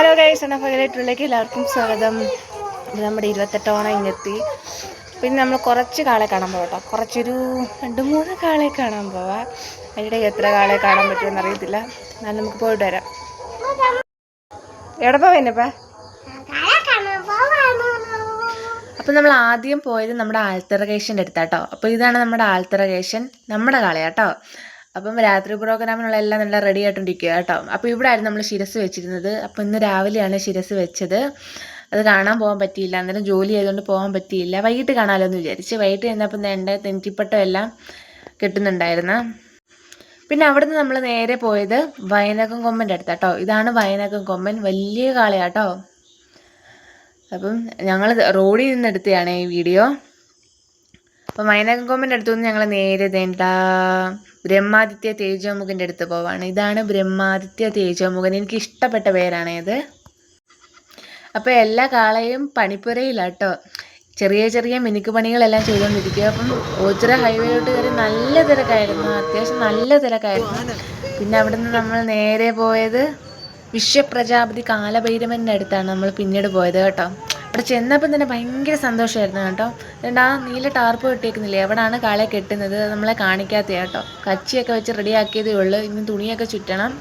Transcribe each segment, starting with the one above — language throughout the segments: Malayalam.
ഹലോ ഗൈസ് അണഫകലായിട്ടുള്ളിലേക്ക് എല്ലാവർക്കും സ്വാഗതം. നമ്മുടെ ഇരുപത്തെട്ടോണം ഇങ്ങെത്തി പിന്നെ നമ്മൾ കുറച്ച് കാളെ കാണാൻ പോകട്ടോ കുറച്ചൊരു രണ്ട് മൂന്ന് കാളെ കാണാൻ പോവാം. അതിന്റെ എത്ര കാളെ കാണാൻ പറ്റുമെന്ന് അറിയത്തില്ല ഞാൻ നമുക്ക് പോയിട്ട് വരാം. എവിടെ പോവേനപ്പാ അപ്പം നമ്മൾ ആദ്യം പോയത് നമ്മുടെ ആൽത്തറകേഷന്റെ അടുത്താട്ടോ. അപ്പോൾ ഇതാണ് നമ്മുടെ ആൽത്തറകേഷൻ നമ്മുടെ കാളയാട്ടോ. അപ്പം രാത്രി പ്രോഗ്രാമിനുള്ള എല്ലാം നല്ല റെഡി ആയിട്ടുണ്ടിരിക്കുക കേട്ടോ. അപ്പോൾ ഇവിടെ ആയിരുന്നു നമ്മൾ ശിരസ് വെച്ചിരുന്നത്. അപ്പോൾ ഇന്ന് രാവിലെയാണ് ശിരസ് വെച്ചത്. അത് കാണാൻ പോകാൻ പറ്റിയില്ല. അന്നേരം ജോലി ചെയ്തുകൊണ്ട് പോകാൻ പറ്റിയില്ല. വൈകിട്ട് കാണാമല്ലോ എന്ന് വിചാരിച്ച്. വൈകിട്ട് ചെന്നപ്പം എന്റെ തെഞ്ചിപ്പട്ടം എല്ലാം കിട്ടുന്നുണ്ടായിരുന്നു. പിന്നെ അവിടുന്ന് നമ്മൾ നേരെ പോയത് വയനകം കൊമ്പന്റെ അടുത്താട്ടോ ഇതാണ് വയനകം കൊമ്പൻ. വലിയ കാളയാട്ടോ അപ്പം ഞങ്ങൾ റോഡിൽ നിന്നെടുത്തതാണ് ഈ വീഡിയോ. അപ്പം വയനകം കൊമ്പന്റെ അടുത്തു നിന്ന് ഞങ്ങൾ നേരെ എന്താ ബ്രഹ്മാദിത്യ തേജോമുഖന്റെ അടുത്ത് പോവാണ്. ഇതാണ് ബ്രഹ്മാദിത്യ തേജോമുഖൻ. എനിക്ക് ഇഷ്ടപ്പെട്ട പേരാണ് ഇത് അപ്പോൾ എല്ലാ കാളയും പണിപ്പുരയിലാട്ടോ. ചെറിയ ചെറിയ മിനുക്ക് പണികളെല്ലാം ചെയ്തുകൊണ്ടിരിക്കുക അപ്പം ഓച്ചിറ ഹൈവേയിലോട്ട് കയറി നല്ല തിരക്കായിരുന്നു. അത്യാവശ്യം നല്ല തിരക്കായിരുന്നു. പിന്നെ അവിടുന്ന് നമ്മൾ നേരെ പോയത് വിശ്വപ്രജാപതി കാലഭൈരവന്റെ അടുത്താണ് നമ്മൾ പിന്നീട് പോയത് കേട്ടോ. അവിടെ ചെന്നപ്പം തന്നെ ഭയങ്കര സന്തോഷമായിരുന്നു കേട്ടോ. എന്നിട്ട് ആ നീല ടാർപ്പ് കെട്ടിയേക്കുന്നില്ലേ? എവിടെയാണ് കാളെ കെട്ടുന്നത്? നമ്മളെ കാണിക്കാത്ത കേട്ടോ. കച്ചിയൊക്കെ വെച്ച് റെഡിയാക്കിയതേ ഉള്ളൂ. ഇനി തുണിയൊക്കെ ചുറ്റണം.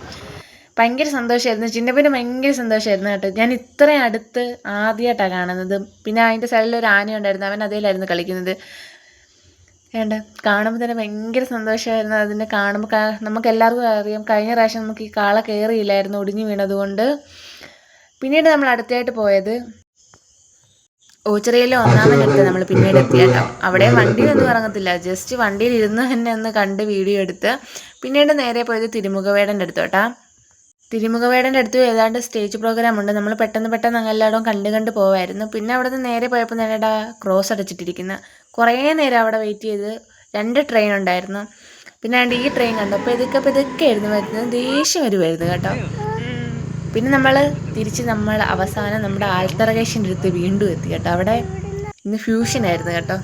ഭയങ്കര സന്തോഷമായിരുന്നു ചിന്നപ്പന് ഭയങ്കര സന്തോഷമായിരുന്നു കേട്ടോ. ഞാൻ ഇത്രയും അടുത്ത് ആദ്യമായിട്ടാണ് കാണുന്നത്. പിന്നെ അതിന്റെ സൈഡിൽ ഒരു ആന ഉണ്ടായിരുന്നു. അവൻ അതേലായിരുന്നു കളിക്കുന്നത്. വേണ്ട കാണുമ്പോൾ തന്നെ ഭയങ്കര സന്തോഷമായിരുന്നു അതിനെ കാണുമ്പോൾ നമുക്ക് എല്ലാവർക്കും അറിയാം. കഴിഞ്ഞ പ്രാവശ്യം നമുക്ക് ഈ കാള കയറിയില്ലായിരുന്നു ഒടിഞ്ഞു വീണതുകൊണ്ട്. പിന്നീട് നമ്മൾ അടുത്തായിട്ട് പോയത് ഓച്ചിറയിലെ ഒന്നാമന്റെ അടുത്ത് നമ്മൾ പിന്നീട് എത്തി കേട്ടോ അവിടെ വണ്ടിയിലൊന്നും ഇറങ്ങത്തില്ല. ജസ്റ്റ് വണ്ടിയിൽ ഇരുന്ന് തന്നെ ഒന്ന് കണ്ട് വീഡിയോ എടുത്ത് പിന്നീട് നേരെ പോയത് തിരുമുഖവേടന്റെ അടുത്ത് കേട്ടോ തിരുമുഖവേടന്റെ അടുത്ത് ഏതാണ്ട് സ്റ്റേജ് പ്രോഗ്രാം ഉണ്ട്. നമ്മൾ പെട്ടെന്ന് പെട്ടെന്ന് അങ്ങ് എല്ലായിടവും കണ്ട് കണ്ട് പോവായിരുന്നു. പിന്നെ അവിടെ നിന്ന് നേരെ പോയപ്പോൾ നേരെടാ ക്രോസ് അടച്ചിട്ടിരിക്കുന്ന. കുറേ നേരം അവിടെ വെയിറ്റ് ചെയ്ത് രണ്ട് ട്രെയിൻ ഉണ്ടായിരുന്നു. പിന്നെ ഈ ട്രെയിൻ കണ്ടപ്പോൾ ഇതൊക്കെ ഇതൊക്കെ ആയിരുന്നു വരുന്നത്. ദേഷ്യം വരുമായിരുന്നു കേട്ടോ. പിന്നെ നമ്മൾ തിരിച്ച് നമ്മൾ അവസാനം നമ്മുടെ ആൽത്തറകേഷന്റെ അടുത്ത് വീണ്ടും എത്തി കേട്ടോ. അവിടെ ഇന്ന് ഫ്യൂഷൻ ആയിരുന്നു കേട്ടോ.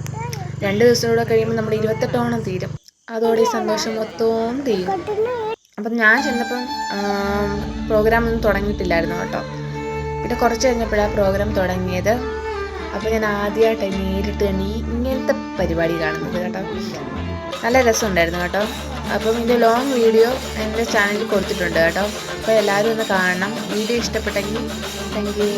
രണ്ട് ദിവസം കൂടെ കഴിയുമ്പോൾ നമ്മുടെ ഇരുപത്തെട്ടോണം തീരും. അതോടെ ഈ സന്തോഷം മൊത്തവും തീരും. അപ്പം ഞാൻ ചെന്നപ്പം പ്രോഗ്രാം ഒന്നും തുടങ്ങിയിട്ടില്ലായിരുന്നു കേട്ടോ. പിന്നെ കുറച്ച് കഴിഞ്ഞപ്പോഴാണ് പ്രോഗ്രാം തുടങ്ങിയത്. അപ്പോൾ ഞാൻ ആദ്യമായിട്ട് നേരിട്ട് തന്നെ ഈ ഇങ്ങനത്തെ പരിപാടി കാണുന്നത് കേട്ടോ. നല്ല രസമുണ്ടായിരുന്നു കേട്ടോ. അപ്പം ഇതിന്റെ ലോങ് വീഡിയോ എന്റെ ചാനലിൽ കൊടുത്തിട്ടുണ്ട് കേട്ടോ. അപ്പോൾ എല്ലാവരും ഒന്ന് കാണണം. വീഡിയോ ഇഷ്ടപ്പെട്ടെങ്കിൽ താങ്ക് യു